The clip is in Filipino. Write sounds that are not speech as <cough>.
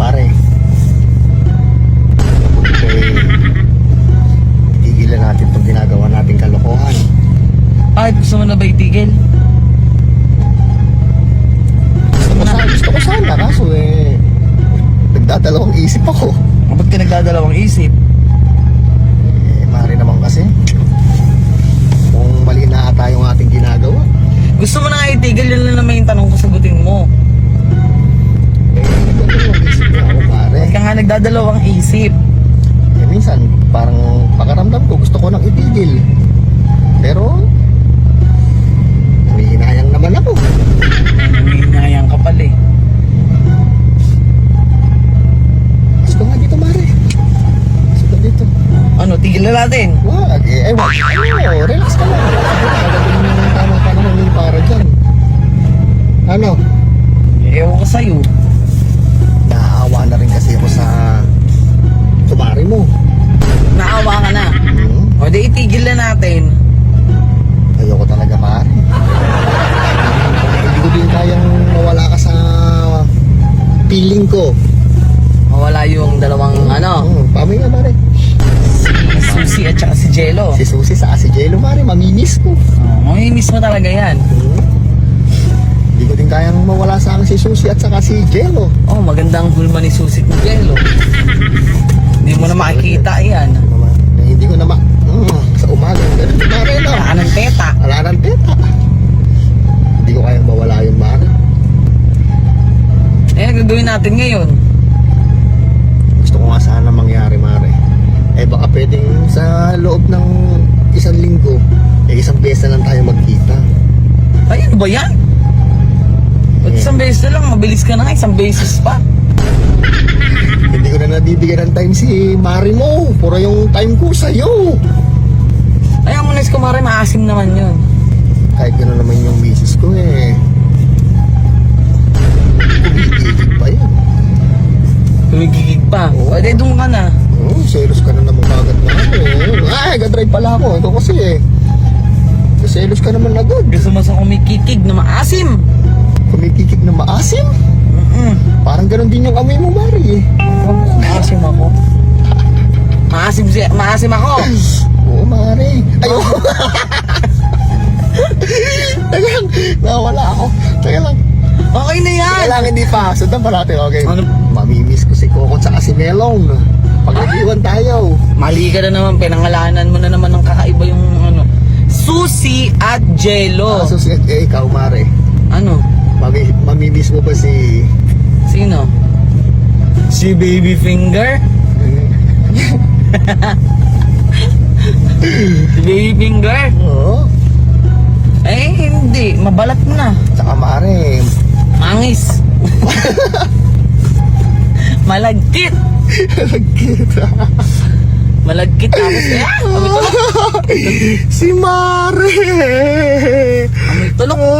pare. Eh, tigilan natin itong ginagawa nating kalokohan. Ay, gusto mo na ba itigil? Gusto ko sana, gusto ko sana, kaso eh, nagdadalawang isip ako. Ba't ka nagdadalawang isip? Eh, mari naman kasi. Kung mali na ata yung ating ginagawa. Gusto mo na nga itigil, yun lang naman yung tanong ko sagutin mo. Ba't ka nga nagdadalawang isip? Eh, minsan, parang pakaramdam ko, gusto ko nang itigil. Pero, may hinayang naman ako. Nanginayang ka pala eh. Gusto nga dito, Mare. Gusto dito. Ano, tigil na natin? Wag, eh, eh, wag. Ano, relax ka lang. Magagawin mo panahon yung para dyan. Ano? Ewan ko sa'yo. O di itigil na natin. Ayoko talaga, Mare. Hindi ko din kayang mawala ka sa feeling ko. Mawala yung dalawang ano, Hmm, pamay nga, Mare. si Susi at saka si Jello. Si Susi sa si Jello, Mare, mamimiss ko. Oh, mamimiss mo talaga yan. Hmm? Hindi ko din kayang mawala sa akin si Susi at saka si Jello. Oh, magandang hulma ni Susi gagawin natin ngayon? Gusto ko nga sana mangyari, Mare. Eh, baka pwedeng sa loob ng isang linggo, eh, isang beses na lang tayo magkita. Ay, ano ba yan? Ba't isang beses na lang, mabilis ka na nga, isang beses pa. Hindi ko na nabibigyan ng time si Mari mo. Puro yung time ko sa'yo. Ayaw mo na kumare, maasim naman yun. Kahit gano'n naman yung misis ko eh. Kumigigit pa. Oo. O, di doon ka na. Oh, selos ka na naman agad na ako eh. Ay, gadrive pala ako. Ito kasi eh. Selos ka naman agad. Gusto mo sa kumikikig na maasim. Kumikikik na maasim. Mm-mm. Parang gano'n din yung amoy mo, Mari eh. Maasim ako. Maasim, si maasim ako. <laughs> Oo, Mari. Ayun. <laughs> Lang, hindi pa. Sundan pa natin, okay? Ano? Mamimiss ko si Coco at si Melong. Pag-iwan tayo. Mali ka na naman, pinangalanan mo na naman ng kakaiba yung ano. Susi at Jello. Oh. so, si, eh, ikaw, Mare. Ano? Mami, mamimiss mo ba si... Sino? Si Baby Finger? <laughs> Si Baby Finger? Oo. Eh, hindi. Mabalat na. Tsaka, Mare. Mangis. <laughs> Malagkit. Kita. Malagkit <laughs> tapos eh. Amoy tulok. <laughs> si Mare. Amoy tulok.